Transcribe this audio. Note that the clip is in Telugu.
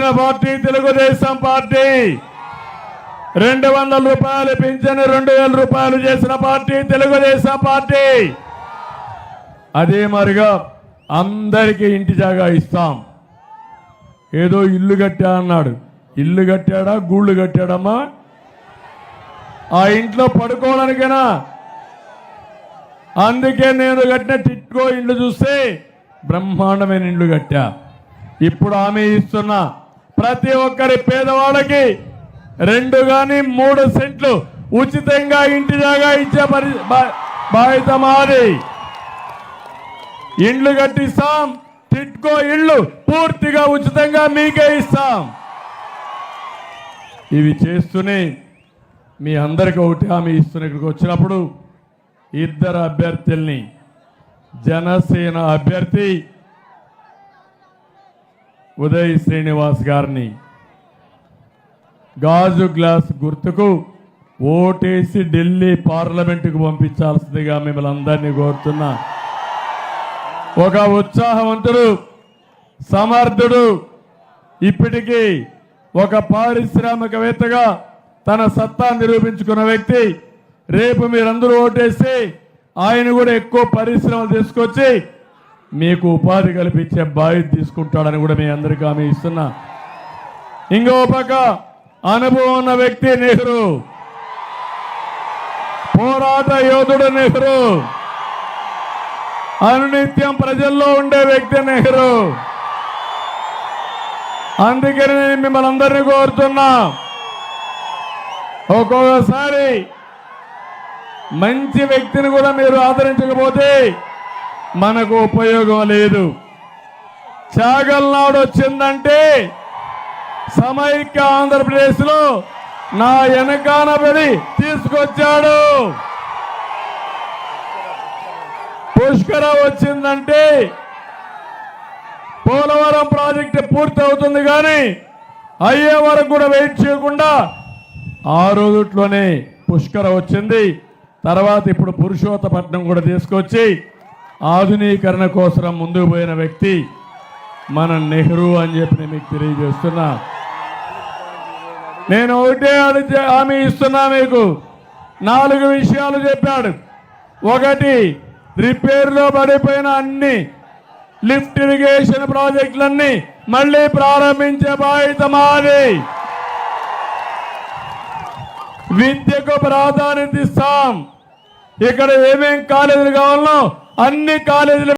Party Telugu Desam party. రెండు వందల రూపాయలు పింఛను రెండు వేల రూపాయలు చేసిన పార్టీ తెలుగుదేశం పార్టీ. అదే మరిగా అందరికీ ఇంటి జాగా ఇస్తాం. ఏదో ఇల్లు కట్టా అన్నాడు. ఇల్లు కట్టాడా? గూళ్ళు కట్టాడమ్మా? ఆ ఇంట్లో పడుకోవడానికైనా? అందుకే నేను కట్టిన టిట్కో ఇండ్లు చూస్తే బ్రహ్మాండమైన ఇండ్లు కట్టా. ఇప్పుడు ఆమె ఇస్తున్నా. ప్రతి ఒక్కరి పేదవాళ్ళకి రెండు కానీ మూడు సెంట్లు ఉచితంగా ఇంటి జాగా ఇచ్చే పరి బా- బాధ్యత మాది. ఇండ్లు కట్టిస్తాం టిట్కో ఇళ్ళు పూర్తిగా ఉచితంగా మీకే ఇస్తాం. ఇవి చేస్తూనే మీ అందరికి ఒకటి హామీ ఇస్తున్న ఇక్కడికి వచ్చినప్పుడు ఇద్దరు అభ్యర్థుల్ని జనసేన అభ్యర్థి ఉదయ్ శ్రీనివాస్ గారిని. గాజు గ్లాస్ గుర్తుకు ఓటేసి ఢిల్లీ పార్లమెంటుకు పంపించాల్సిందిగా మిమ్మల్ని అందరినీ కోరుతున్నా. ఒక ఉత్సాహవంతుడు సమర్థుడు ఇప్పటికీ ఒక పారిశ్రామికవేత్తగా తన సత్తా నిరూపించుకున్న వ్యక్తి. రేపు మీరందరూ ఓటేసి ఆయన కూడా ఎక్కువ పరిశ్రమలు తీసుకొచ్చి మీకు ఉపాధి కల్పించే బాధ్యత తీసుకుంటాడని కూడా మీ అందరికీ ఆమె ఇస్తున్నా. ఇంకో పక్క అనుభవం ఉన్న వ్యక్తి నెహ్రూ. పోరాట యోధుడు నెహ్రూ. అనునిత్యం ప్రజల్లో ఉండే వ్యక్తి నెహ్రూ. అందుకని నేను మిమ్మల్ని అందరినీ కోరుతున్నా. ఒక్కొక్కసారి మంచి వ్యక్తిని కూడా మీరు ఆదరించకపోతే మనకు ఉపయోగం లేదు. చాగల్నాడు వచ్చిందంటే సమైక్య ఆంధ్రప్రదేశ్లో నా వెనకాన పడి తీసుకొచ్చాడు. పుష్కర వచ్చిందంటే పోలవరం ప్రాజెక్టు పూర్తి అవుతుంది కానీ అయ్యే వరకు కూడా వెయిట్ చేయకుండా ఆ రోజుట్లోనే పుష్కర వచ్చింది. తర్వాత ఇప్పుడు పురుషోత్తపట్నం కూడా తీసుకొచ్చి ఆధునీకరణ కోసం ముందుకు పోయిన వ్యక్తి మన నెహ్రూ అని చెప్పి నేను మీకు తెలియజేస్తున్నా. నేను ఒకటే అడిగి హామీ ఇస్తున్నా మీకు. నాలుగు విషయాలు చెప్పాడు. ఒకటి రిపేర్లో పడిపోయిన అన్ని లిఫ్ట్ ఇరిగేషన్ ప్రాజెక్టులన్నీ మళ్ళీ ప్రారంభించే బాధ్యత మాది. విద్యకు ప్రాధాన్యత ఇస్తాం. ఇక్కడ ఏమేం కాలేజీలు కావాలో అన్ని కాలేజీలు